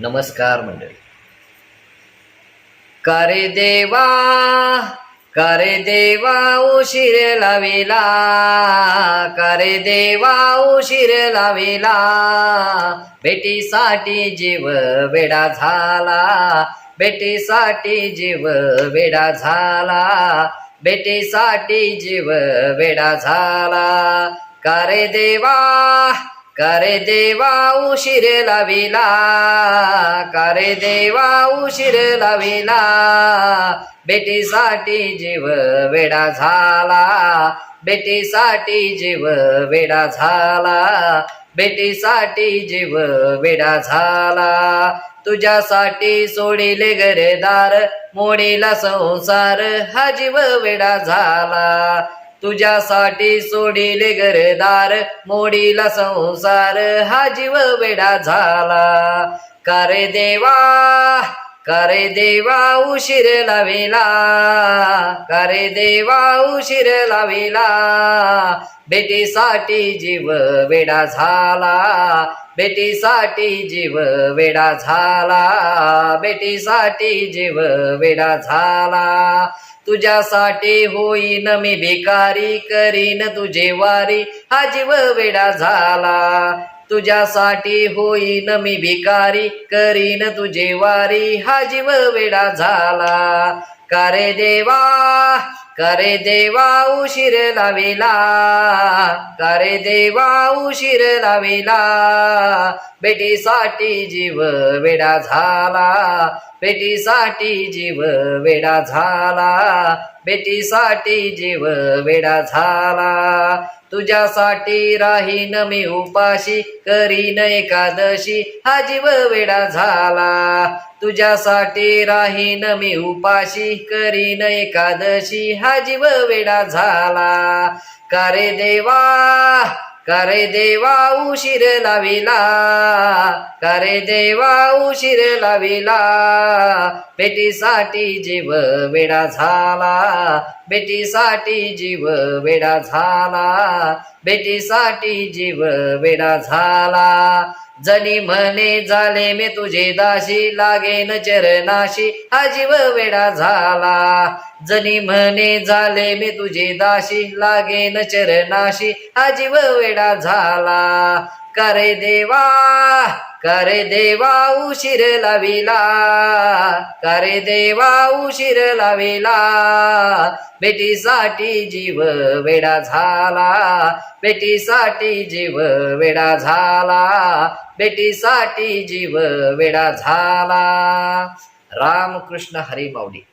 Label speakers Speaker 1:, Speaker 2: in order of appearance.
Speaker 1: नमस्कार मंडळी. करे देवा करे देवा उशीर लाविला. करे देवा उशीर लाविला. बेटीसाठी जीव वेडा झाला. बेटीसाठी जीव वेडा झाला. बेटीसाठी जीव वेडा झाला. करे देवा करे देवा उशीर लाविला करे देवा उशीर लाविला. बेटीसाठी जीव वेडा झाला बेटीसाठी जीव वेडा झाला. बेटीसाठी जीव वेडा झाला. तुझ्यासाठी सोडिले घरदार मोडीला संसार हा जीव वेडा झाला. तुझ्यासाठी सोडिले घरदार मोडीला संसार. हा जीव वेडा झाला. करे देवा? करे देवा उशीर लाविला? करे देवा उशीर लाविला? बेटीसाठी जीव वेडा झाला. बेटीसाठी जीव वेडा झाला. बेटीसाठी जीव वेडा झाला. तुझ्यासाठी होईन मी भिकारी करीन तुझे वारी. हा जीव वेडा झाला. तुझ्यासाठी होईन मी भिकारी करीन तुझे वारी. हा जीव वेडा झाला. करे देवा? करे देवा उशीर लावेला करे देवा उशीर लावेला. बेटीसाठी जीव वेडा झाला बेटीसाठी जीव वेडा झाला बेटीसाठी जीव वेडा झाला. तुझ्यासाठी राहीन मी उपाशी करीन एकादशी. हा जीव वेडा झाला. तुझ्यासाठी राहीन मी उपाशी करीन एकादशी. हा जीव वेडा झाला. करे देवा? करे देवा उशीर लाविला करे देवा उशीर लाविला. बेटीसाठी जीव वेडा झाला बेटीसाठी जीव वेडा झाला बेटीसाठी जीव वेडा झाला. जनी म्हणे झाले मी तुझे दाशी लागेन चरणाशी हा जीव वेडा झाला. जनी म्हणे झाले मी तुझे दाशी लागेन चरणाशी हा जीव वेडा झाला. करे देवा करे देवा उशीर लाविला करे देवा उशीर लाविला. बेटीसाठी जीव वेडा झाला बेटीसाठी जीव वेडा झाला बेटीसाठी जीव वेडा झाला. रामकृष्ण हरी माऊली.